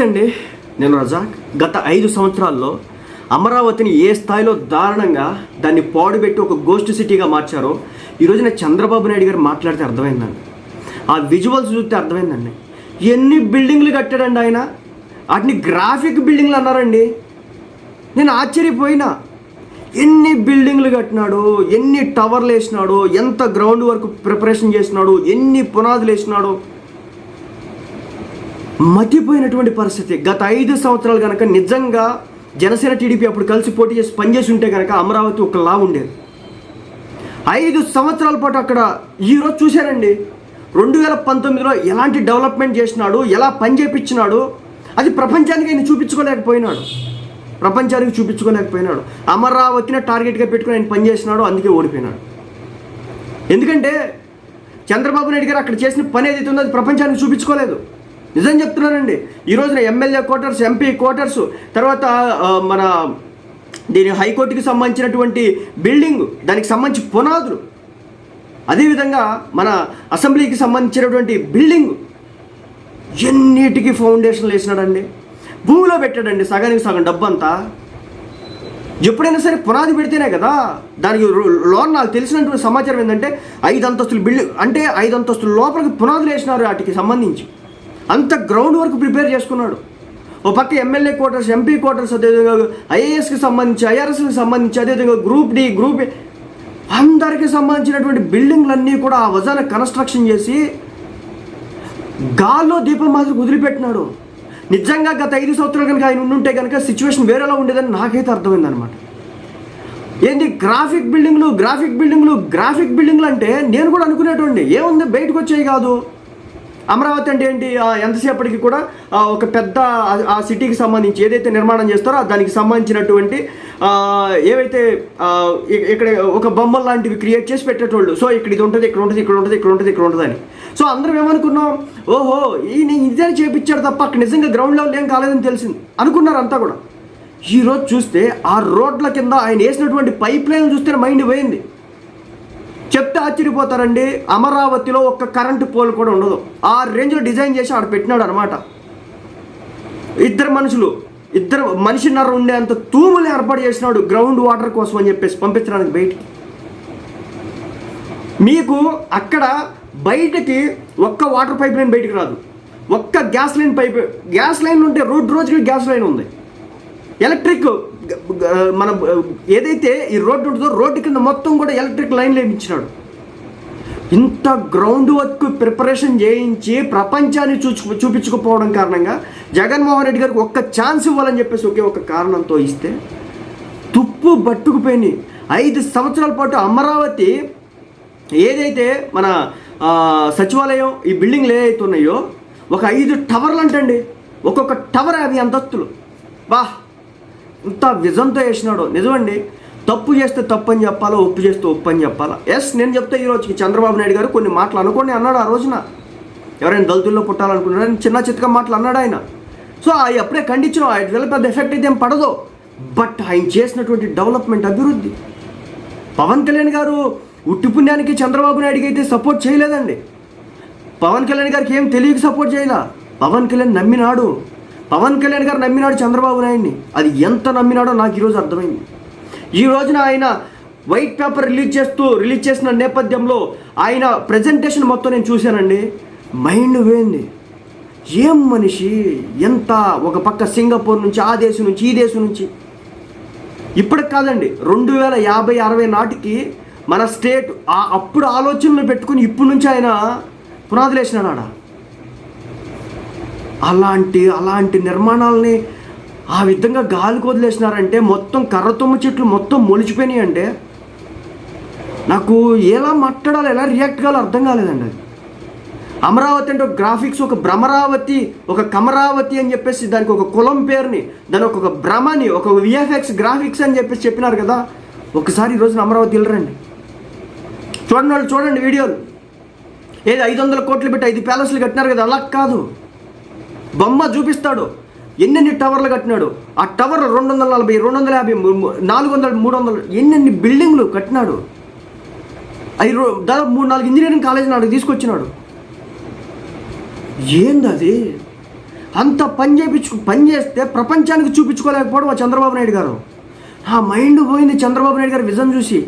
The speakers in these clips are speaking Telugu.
నమస్తే అండి నేను రజాక్ గత ఐదు సంవత్సరాల్లో అమరావతిని ఏ స్థాయిలో దారుణంగా దాన్ని పాడుపెట్టి ఒక గోస్ట్ సిటీగా మార్చారో ఈరోజున చంద్రబాబు నాయుడు గారు మాట్లాడితే అర్థమైందండి. ఆ విజువల్స్ చూస్తే అర్థమైందండి. ఎన్ని బిల్డింగ్లు కట్టాడండి ఆయన? వాటిని గ్రాఫిక్ బిల్డింగ్లు అన్నారండి. నేను ఆశ్చర్యపోయినా. ఎన్ని బిల్డింగ్లు కట్టినాడు ఎన్ని టవర్లు వేసినాడు ఎంత గ్రౌండ్ వర్క్ ప్రిపరేషన్ చేసినాడు ఎన్ని పునాదులు వేసినాడు. మతిపోయినటువంటి పరిస్థితి. గత ఐదు సంవత్సరాలు కనుక నిజంగా జనసేన టీడీపీ అప్పుడు కలిసి పోటీ చేసి పనిచేసి ఉంటే కనుక అమరావతి ఒక లా ఉండేది. ఐదు సంవత్సరాల పాటు అక్కడ ఈరోజు చూశారండి. రెండు వేల పంతొమ్మిదిలో ఎలాంటి డెవలప్మెంట్ చేసినాడు ఎలా పని చేపించినాడు అది ప్రపంచానికి ఆయన చూపించుకోలేకపోయినాడు. ప్రపంచానికి చూపించుకోలేకపోయినాడు. అమరావతిని టార్గెట్గా పెట్టుకుని ఆయన పనిచేసినాడు అందుకే ఓడిపోయినాడు. ఎందుకంటే చంద్రబాబు నాయుడు గారు అక్కడ చేసిన పని ఏదైతే ఉందో అది ప్రపంచానికి చూపించుకోలేదు. నిజం చెప్తున్నానండి. ఈ రోజున ఎమ్మెల్యే క్వార్టర్స్ ఎంపీ క్వార్టర్స్ తర్వాత మన దీని హైకోర్టుకి సంబంధించినటువంటి బిల్డింగ్ దానికి సంబంధించి పునాదులు. అదేవిధంగా మన అసెంబ్లీకి సంబంధించినటువంటి బిల్డింగ్ ఎన్నిటికీ ఫౌండేషన్లు వేసినాడండి? భూమిలో పెట్టాడండి సగానికి సగం డబ్బు అంతా ఎప్పుడైనా సరే పునాది పెడితేనే కదా దానికి లోన్ నాకు తెలిసినటువంటి సమాచారం ఏంటంటే ఐదు అంతస్తులు బిల్డింగ్ అంటే ఐదు అంతస్తుల లోపలికి పునాదులు వేసినారు వాటికి సంబంధించి. అంత గ్రౌండ్ వర్క్ ప్రిపేర్ చేసుకున్నాడు. ఓ పక్క ఎమ్మెల్యే క్వార్టర్స్ ఎంపీ క్వార్టర్స్ అదేవిధంగా ఐఏఎస్కి సంబంధించి ఐఆర్ఎస్కి సంబంధించి అదేవిధంగా గ్రూప్ డి గ్రూప్ అందరికి సంబంధించినటువంటి బిల్డింగ్లన్నీ కూడా ఆ వజాన కన్స్ట్రక్షన్ చేసి గాల్లో దీపం మాదిరి కుదిలిపెట్టినాడు నిజంగా గత ఐదు సంవత్సరాలు కనుక ఆయన ఉండుంటే కనుక సిచ్యువేషన్ వేరేలా ఉండేదని నాకైతే అర్థమైందనమాట ఏంటి గ్రాఫిక్ బిల్డింగ్లు గ్రాఫిక్ బిల్డింగ్లు గ్రాఫిక్ బిల్డింగ్లు అంటే నేను కూడా అనుకునేటువంటి ఏముంది బయటకు వచ్చేవి కాదు. అమరావతి అంటే ఏంటి? ఎంతసేపటికి కూడా ఒక పెద్ద ఆ- సిటీకి సంబంధించి ఏదైతే నిర్మాణం చేస్తారో దానికి సంబంధించినటువంటి ఏవైతే ఇక్కడ ఒక బొమ్మలు లాంటివి క్రియేట్ చేసి పెట్టేటోళ్ళు. సో ఇక్కడ ఇది ఉంటుంది ఇక్కడ ఉంటుంది ఇక్కడ ఉంటుంది ఇక్కడ ఉంటుంది ఇక్కడ ఉంటుంది అని సో అందరం ఏమనుకున్నాం? ఓహో ఈ నేను ఇదే చేపించాడు తప్ప అక్కడ నిజంగా గ్రౌండ్ లెవెల్ ఏం కాలేదని తెలిసింది. అనుకున్నారు అంతా కూడా. ఈరోజు చూస్తే ఆ రోడ్ల కింద ఆయన వేసినటువంటి పైప్ లైన్ చూస్తే మైండ్ పోయింది. చెప్తే ఆశ్చర్యపోతారండి. అమరావతిలో ఒక్క కరెంటు పోల్ కూడా ఉండదు. ఆ రేంజ్లో డిజైన్ చేసి ఆడ పెట్టినాడు అనమాట ఇద్దరు మనుషులు ఇద్దరు మనిషిన్నర ఉండేంత తూములు ఏర్పాటు చేసినాడు గ్రౌండ్ వాటర్ కోసం అని చెప్పేసి పంపించడానికి బయటికి. మీకు అక్కడ బయటకి ఒక్క వాటర్ పైప్ లైన్ బయటకు రాదు. ఒక్క gas line pipe gas line ఉంటే రోడ్ రోజుకి గ్యాస్ లైన్ ఉంది. ఎలక్ట్రిక్ మన ఏదైతే ఈ రోడ్డు ఉంటుందో రోడ్డు కింద మొత్తం కూడా ఎలక్ట్రిక్ లైన్ వేయించినాడు. ఇంత గ్రౌండ్ వర్క్ ప్రిపరేషన్ చేయించి ప్రపంచాన్ని చూచు చూపించుకుపోవడం కారణంగా జగన్మోహన్ రెడ్డి గారికి ఒక్క ఛాన్స్ ఇవ్వాలని చెప్పేసి ఒకే ఒక కారణంతో ఇస్తే తుప్పు పట్టుకుపోయి ఐదు సంవత్సరాల పాటు అమరావతి ఏదైతే మన సచివాలయం ఈ బిల్డింగ్లు ఏదైతే ఉన్నాయో ఒక ఐదు టవర్లు అంటండి. ఒక్కొక్క టవర్ అవి అంతస్తులు. బా ఇంత విజన్తో వేసినాడు నిజమండి? తప్పు చేస్తే తప్పు అని చెప్పాలా? ఒప్పు చేస్తే ఒప్పు అని చెప్పాలా? ఎస్ నేను చెప్తే ఈ రోజుకి చంద్రబాబు నాయుడు గారు కొన్ని మాటలు అనుకోండి అన్నాడు ఆ రోజున. ఎవరైనా దళితుల్లో పుట్టాలనుకున్నారని చిన్న చిత్తగా మాటలు అన్నాడు ఆయన. సో అవి అప్పుడే ఖండించిన వాటి పెద్ద ఎఫెక్ట్ అయితే ఏం పడదు. బట్ ఆయన చేసినటువంటి డెవలప్మెంట్ అభివృద్ధి. పవన్ కళ్యాణ్ గారు ఉట్టి పుణ్యానికి చంద్రబాబు నాయుడుకి అయితే సపోర్ట్ చేయలేదండి. పవన్ కళ్యాణ్ గారికి ఏం తెలియక సపోర్ట్ చేయలా. పవన్ కళ్యాణ్ నమ్మినాడు. పవన్ కళ్యాణ్ గారు నమ్మినాడు చంద్రబాబు నాయుడిని. అది ఎంత నమ్మినాడో నాకు ఈరోజు అర్థమైంది. ఈ రోజున ఆయన వైట్ పేపర్ రిలీజ్ చేస్తూ రిలీజ్ చేసిన నేపథ్యంలో ఆయన ప్రజెంటేషన్ మొత్తం నేను చూశానండి. మైండ్ పోయింది. ఏం మనిషి? ఎంత ఒక పక్క సింగపూర్ నుంచి ఆ దేశం నుంచి ఈ దేశం నుంచి? ఇప్పటికి కాదండి రెండు వేల యాభై అరవై నాటికి మన స్టేట్ అప్పుడు ఆలోచనలు పెట్టుకుని ఇప్పటి నుంచి ఆయన పునాదులేసినాడ అలాంటి అలాంటి నిర్మాణాలని ఆ విధంగా గాలికి వదిలేసినారంటే మొత్తం కర్రతుమ్మ చెట్లు మొత్తం మొలిచిపోయినాయి అంటే నాకు ఎలా మాట్లాడాలి ఎలా రియాక్ట్ కావాలో అర్థం కాలేదండి అది. అమరావతి అంటే ఒక గ్రాఫిక్స్ ఒక భ్రమరావతి ఒక కమరావతి అని చెప్పేసి దానికి ఒక కులం పేరుని దాని ఒక భ్రమని ఒక విఎఫ్ఎక్స్ గ్రాఫిక్స్ అని చెప్పేసి చెప్పినారు కదా ఒకసారి ఈ రోజున అమరావతి వెళ్ళరండి. చూడండి వాళ్ళు చూడండి వీడియోలు. ఏది ఐదు వందల కోట్లు పెట్టి ఐదు ప్యాలెస్లు కట్టినారు కదా అలా కాదు. బొమ్మ చూపిస్తాడు. ఎన్నెన్ని టవర్లు కట్టినాడు? ఆ టవర్ రెండు వందల నలభై రెండు వందల యాభై నాలుగు వందల మూడు వందలు ఎన్నెన్ని బిల్డింగ్లు కట్టినాడు? అవి దాదాపు మూడు నాలుగు ఇంజనీరింగ్ కాలేజీ నాడు తీసుకొచ్చినాడు. ఏంది అది అంత పని చేయించు పని చేస్తే ప్రపంచానికి చూపించుకోలేకపోవడం ఆ చంద్రబాబు నాయుడు గారు. ఆ మైండ్ పోయింది చంద్రబాబు నాయుడు గారు విజన్ చూసి.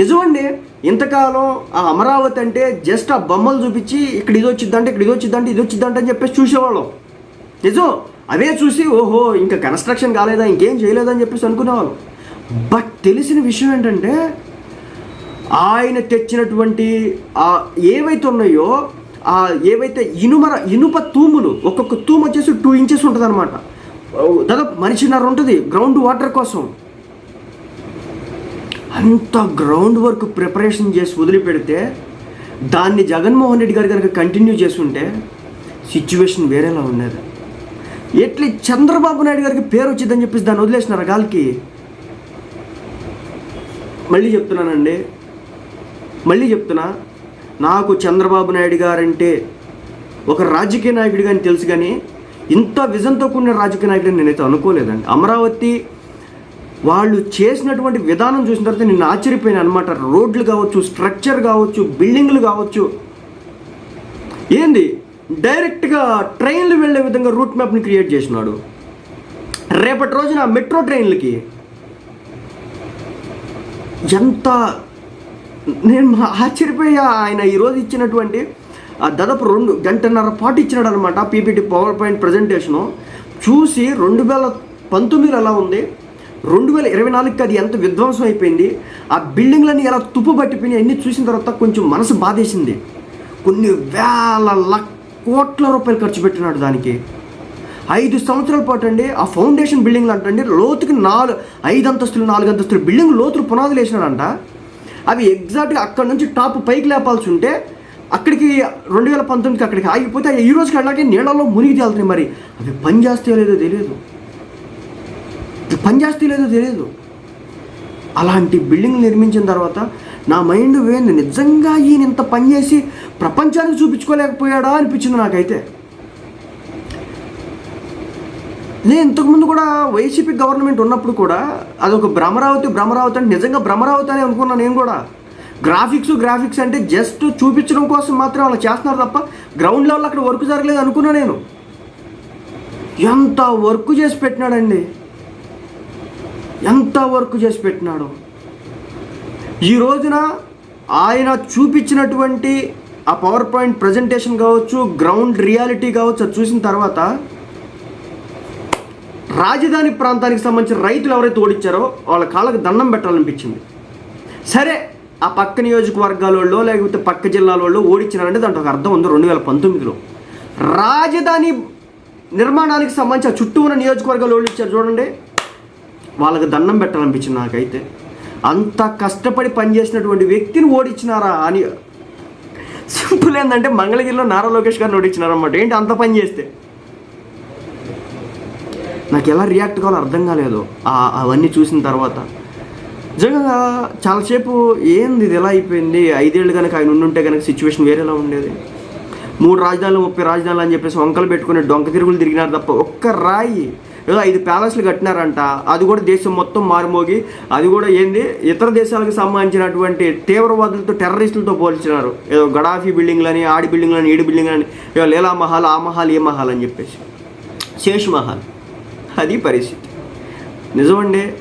నిజమండి ఇంతకాలం ఆ అమరావతి అంటే జస్ట్ ఆ బొమ్మలు చూపించి ఇక్కడ ఇది వచ్చిందంటే ఇక్కడ ఇది వచ్చిందంటే ఇది వచ్చిందంటే అని చెప్పేసి చూసేవాళ్ళం. నిజం. అవే చూసి ఓహో ఇంకా కన్స్ట్రక్షన్ కాలేదా ఇంకేం చేయలేదని చెప్పేసి అనుకునేవాళ్ళు బట్ తెలిసిన విషయం ఏంటంటే ఆయన తెచ్చినటువంటి ఆ ఏవైతే ఉన్నాయో ఆ ఏవైతే ఇనుమర ఇనుప తూములు ఒక్కొక్క తూము వచ్చేసి టూ ఇంచెస్ ఉంటుంది అనమాట దాదాపు మనిషిన్నర ఉంటుంది గ్రౌండ్ వాటర్ కోసం. అంత గ్రౌండ్ వర్క్ ప్రిపరేషన్ చేసి వదిలిపెడితే దాన్ని జగన్మోహన్ రెడ్డి గారు కనుక కంటిన్యూ చేస్తుంటే సిచ్యువేషన్ వేరేలా ఉండేది. ఎట్లి చంద్రబాబు నాయుడు గారికి పేరు వచ్చిందని చెప్పేసి దాన్ని వదిలేసినారు గాలికి? మళ్ళీ చెప్తున్నానండి. మళ్ళీ చెప్తున్నా. నాకు చంద్రబాబు నాయుడు గారంటే ఒక రాజకీయ నాయకుడిగా అని తెలుసు కానీ ఇంత విజన్తో కూడిన రాజకీయ నాయకుడు నేనైతే అనుకోలేదండి. అమరావతి వాళ్ళు చేసినటువంటి విధానం చూసిన తర్వాత నేను ఆశ్చర్యపోయాను అనమాట రోడ్లు కావచ్చు స్ట్రక్చర్ కావచ్చు బిల్డింగ్లు కావచ్చు. ఏంది? డైరెక్ట్గా ట్రైన్లు వెళ్ళే విధంగా రూట్ మ్యాప్ని క్రియేట్ చేసినాడు. రేపటి రోజున మెట్రో ట్రైన్లకి ఎంత నేను ఆశ్చర్యపోయా. ఆయన ఈరోజు ఇచ్చినటువంటి ఆ దాదాపు రెండు గంటన్నర పాటు ఇచ్చినాడు అనమాట పీపీటీ పవర్ పాయింట్ ప్రజెంటేషను. చూసి రెండు వేల పంతొమ్మిదిలో ఎలా ఉంది? రెండు వేల ఇరవై నాలుగుకి అది ఎంత విధ్వంసం అయిపోయింది? ఆ బిల్డింగ్లన్నీ ఎలా తుప్పు పట్టిపోయినాయి అన్నీ చూసిన తర్వాత కొంచెం మనసు బాధేసింది. కొన్ని వేల లక్ కోట్ల రూపాయలు ఖర్చు పెట్టినాడు దానికి. ఐదు సంవత్సరాల పాటు అండి ఆ ఫౌండేషన్ బిల్డింగ్లు అంటండి లోతుకి నాలుగు ఐదు అంతస్తులు నాలుగు అంతస్తులు బిల్డింగ్ లోతులు పునాదులు వేసినాడంట. అవి ఎగ్జాక్ట్గా అక్కడ నుంచి టాప్ పైకి లేపాల్సి ఉంటే అక్కడికి రెండు వేల పంతొమ్మిదికి అక్కడికి ఆగిపోతే ఈ రోజుకి అలాగే నీళ్ళలో మునిగి తేలుతున్నాయి మరి. అవి పని చేస్తే లేదో తెలియదు. ఇవి పని చేస్తే లేదో తెలియదు. అలాంటి బిల్డింగ్ నిర్మించిన తర్వాత నా మైండ్ వేణి నిజంగా ఈయన ఇంత పని చేసి ప్రపంచానికి చూపించుకోలేకపోయాడా అనిపించింది నాకైతే. నేను ఇంతకుముందు కూడా వైసీపీ గవర్నమెంట్ ఉన్నప్పుడు కూడా అదొక భ్రమరావతి భ్రమరావతి అంటే నిజంగా భ్రమరావతి అని అనుకున్నాను నేను కూడా. గ్రాఫిక్స్ గ్రాఫిక్స్ అంటే జస్ట్ చూపించడం కోసం మాత్రం అలా చేస్తున్నారు తప్ప గ్రౌండ్ లెవెల్ అక్కడ వర్క్ జరగలేదు అనుకున్నా నేను. ఎంత వర్క్ చేసి పెట్టినాడండి? ఎంత వర్క్ చేసి పెట్టినాడు? ఈ రోజున ఆయన చూపించినటువంటి ఆ పవర్ పాయింట్ ప్రజెంటేషన్ కావచ్చు గ్రౌండ్ రియాలిటీ కావచ్చు అది చూసిన తర్వాత రాజధాని ప్రాంతానికి సంబంధించిన రైతులు ఎవరైతే ఓడిచ్చారో వాళ్ళ కాళ్ళకు దండం పెట్టాలనిపించింది. సరే ఆ పక్క నియోజకవర్గాలలో లేకపోతే పక్క జిల్లాలలో ఓడించినారంటే దాంట్లో ఒక అర్థం ఉంది రెండు వేల పంతొమ్మిదిలో. రాజధాని నిర్మాణానికి సంబంధించి ఆ చుట్టూ ఉన్న నియోజకవర్గాలు ఓడించారు చూడండి. వాళ్ళకి దండం పెట్టాలనిపించింది నాకైతే. అంత కష్టపడి పనిచేసినటువంటి వ్యక్తిని ఓడించినారా అని సింపుల్ ఏంటంటే మంగళగిరిలో నారా లోకేష్ గారిని ఓడించినారన్నమాట. ఏంటి అంత పని చేస్తే? నాకు ఎలా రియాక్ట్ కావాలో అర్థం కాలేదు. అవన్నీ చూసిన తర్వాత. నిజంగా చాలాసేపు ఏంది ఇది ఎలా అయిపోయింది? ఐదేళ్ళు కనుక ఆయన ఉండుంటే కనుక సిచ్యువేషన్ వేరేలా ఉండేది. మూడు రాజధానులు ముప్పై రాజధానులు అని చెప్పేసి వంకలు పెట్టుకుని డొంక తిరుగులు తిరిగినారు తప్ప ఒక్క రాయి ఏదో ఐదు ప్యాలెస్లు కట్టినారంట. అది కూడా దేశం మొత్తం మారుమోగి. అది కూడా ఏంది? ఇతర దేశాలకు సంబంధించినటువంటి తీవ్రవాదులతో టెర్రరిస్టులతో పోల్చినారు. ఏదో గడాఫీ బిల్డింగ్లని ఆడి బిల్డింగ్లని ఈడి బిల్డింగ్లని. ఏదో లీలా మహల్ ఆ మహల్ ఏ మహల్ అని చెప్పేసి. శేష్ మహల్. అది పరిస్థితి. నిజమండి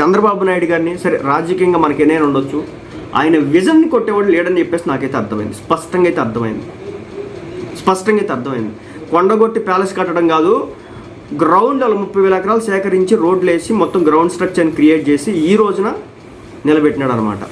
చంద్రబాబు నాయుడు గారిని సరే రాజకీయంగా మనకి ఎన్నైనా ఉండొచ్చు. ఆయన విజన్ని కొట్టేవాడు లేడని చెప్పేసి నాకైతే అర్థమైంది. స్పష్టంగా అయితే అర్థమైంది. స్పష్టంగా అయితే అర్థమైంది. కొండగొట్టి ప్యాలెస్ కట్టడం కాదు గ్రౌండ్ అలా ముప్పై వేల ఎకరాలు సేకరించి రోడ్లు వేసి మొత్తం గ్రౌండ్ స్ట్రక్చర్ని క్రియేట్ చేసి ఈ రోజున నిలబెట్టినాడు అనమాట